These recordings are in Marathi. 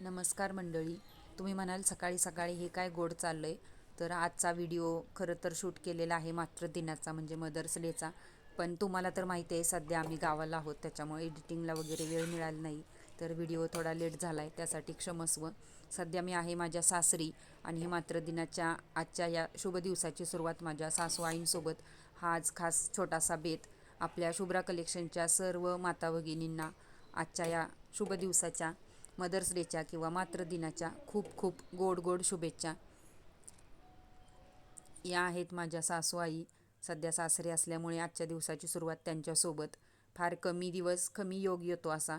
नमस्कार मंडळी. तुम्ही म्हणाल सकाळी सकाळी हे काय गोड चाललं आहे तर आजचा व्हिडिओ खरं तर शूट केलेला आहे मात्र दिनाचा म्हणजे मदर्स डेचा. पण तुम्हाला तर माहिती आहे सध्या आम्ही गावाला आहोत त्याच्यामुळे एडिटिंगला वगैरे वेळ मिळाला नाही. तर व्हिडिओ थोडा लेट झाला आहे त्यासाठी क्षमस्व. सध्या मी आहे माझ्या सासरी आणि हे मात्र दिनाच्या आजच्या या शुभ दिवसाची सुरुवात माझ्या सासू आईंसोबत. हा आज खास छोटासा बेत आपल्या शुभ्रा कलेक्शनच्या सर्व माता भगिनींना आजच्या या शुभ दिवसाच्या मदर्स डेच्या किंवा मातृदिनाच्या खूप खूप गोड गोड शुभेच्छा. या आहेत माझ्या सासू आई. सध्या सासरे असल्यामुळे आजच्या दिवसाची सुरुवात त्यांच्यासोबत. फार कमी दिवस कमी योग येतो असा.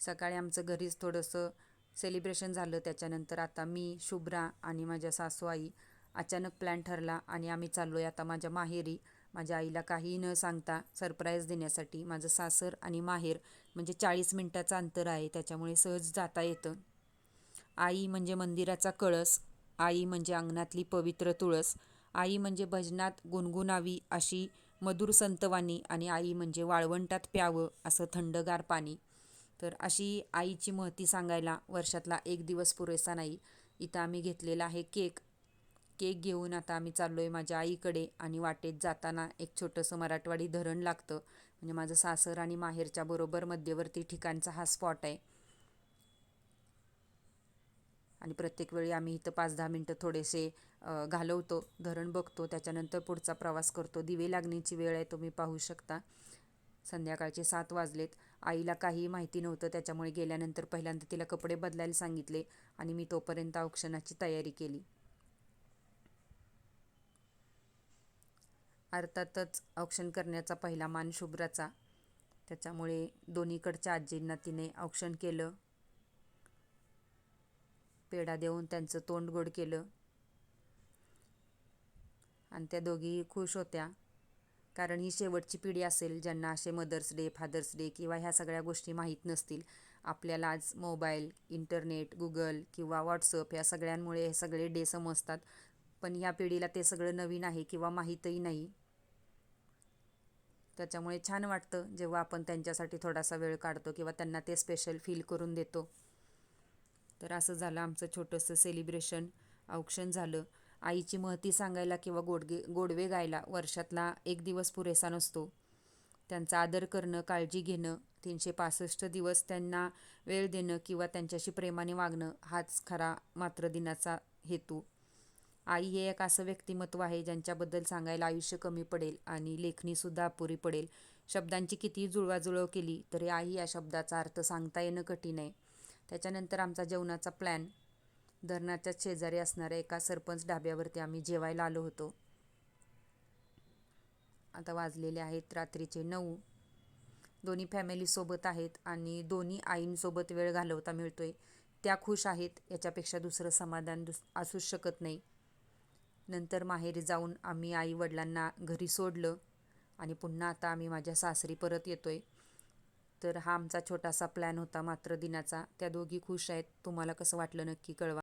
सकाळी आमचं घरीच थोडंसं सेलिब्रेशन झालं. त्याच्यानंतर आता मी शुभ्रा आणि माझ्या सासू आई अचानक प्लॅन ठरला आणि आम्ही चाललो आहे आता माझ्या माहेरी. माझ्या आईला काही न सांगता सरप्राईज देण्यासाठी माझं सासर आणि माहेर म्हणजे चाळीस मिनटाचं अंतर आहे त्याच्यामुळे सहज जाता येतं. आई म्हणजे मंदिराचा कळस आई म्हणजे अंगणातली पवित्र तुळस आई म्हणजे भजनात गुणगुणावी अशी मधुर संतवाणी आणि आई म्हणजे वाळवंटात प्यावं असं थंडगार पाणी. तर अशी आईची महती सांगायला वर्षातला एक दिवस पुरेसा नाही. इथं आम्ही घेतलेला आहे केक केक घेऊन आता आम्ही चाललो आहे माझ्या आईकडे आणि वाटेत जाताना एक छोटंसं मराठवाडी धरण लागतं. म्हणजे माझं सासर आणि माहेरच्या बरोबर मध्यवर्ती ठिकाणचा हा स्पॉट आहे. आणि प्रत्येक वेळी आम्ही इथं पाच दहा मिनटं थोडेसे घालवतो धरण बघतो त्याच्यानंतर पुढचा प्रवास करतो. दिवे लागण्याची वेळ आहे तुम्ही पाहू शकता. संध्याकाळचे सात वाजलेत. आईला काही माहिती नव्हतं त्याच्यामुळे गेल्यानंतर पहिल्यांदा तिला कपडे बदलायला सांगितले आणि मी तोपर्यंत औक्षणाची तयारी केली. अर्थातच औक्षण करण्याचा पहिला मान शुभ्राचा. त्याच्यामुळे दोन्हीकडच्या आजींना तिने औक्षण केलं. पेढा देऊन त्यांचं तोंड गोड केलं. आणि त्या दोघी खुश होत्या. कारण ही शेवटची पिढी असेल ज्यांना असे मदर्स डे फादर्स डे किंवा ह्या सगळ्या गोष्टी माहीत नसतील आपल्याला आज मोबाईल इंटरनेट गुगल किंवा व्हॉट्सअप या सगळ्यांमुळे हे सगळे डे समजतात. पण ह्या पिढीला ते सगळं नवीन आहे किंवा माहीतही नाही. त्याच्यामुळे छान वाटतं जेव्हा आपण त्यांच्यासाठी थोडासा वेळ काढतो किंवा त्यांना ते स्पेशल फील करून देतो. तर असं झालं आमचं छोटंसं सेलिब्रेशन औक्षण झालं. आईची महती सांगायला किंवा गोडगे गोडवे गायला वर्षातला एक दिवस पुरेसा नसतो. त्यांचा आदर करणं काळजी घेणं तीनशे पासष्ट दिवस त्यांना वेळ देणं किंवा त्यांच्याशी प्रेमाने वागणं हाच खरा मात्र दिनाचा हेतू. आई हे एक असं व्यक्तिमत्व आहे ज्यांच्याबद्दल सांगायला आयुष्य कमी पडेल आणि लेखणीसुद्धा अपुरी पडेल. शब्दांची किती जुळवाजुळव केली तरी आई या शब्दाचा अर्थ सांगता येणं कठीण आहे. त्याच्यानंतर आमचा जेवणाचा प्लॅन धरणाच्या शेजारी असणाऱ्या एका सरपंच ढाब्यावरती आम्ही जेवायला आलो होतो. आता वाजलेले आहेत रात्रीचे नऊ. दोन्ही फॅमिलीसोबत आहेत आणि दोन्ही आईंसोबत वेळ घालवता मिळतोय. त्या खुश आहेत याच्यापेक्षा दुसरं समाधान दुस असूच शकत नाही. नंतर माहेरी जाऊन आम्ही आई वडिलांना घरी सोडलं आणि पुन्हा आता आम्ही माझ्या सासरी परत येतो आहे तर हा आमचा छोटासा प्लॅन होता मात्र दिनाचा. त्या दोघी खुश आहेत. तुम्हाला कसं वाटलं नक्की कळवा.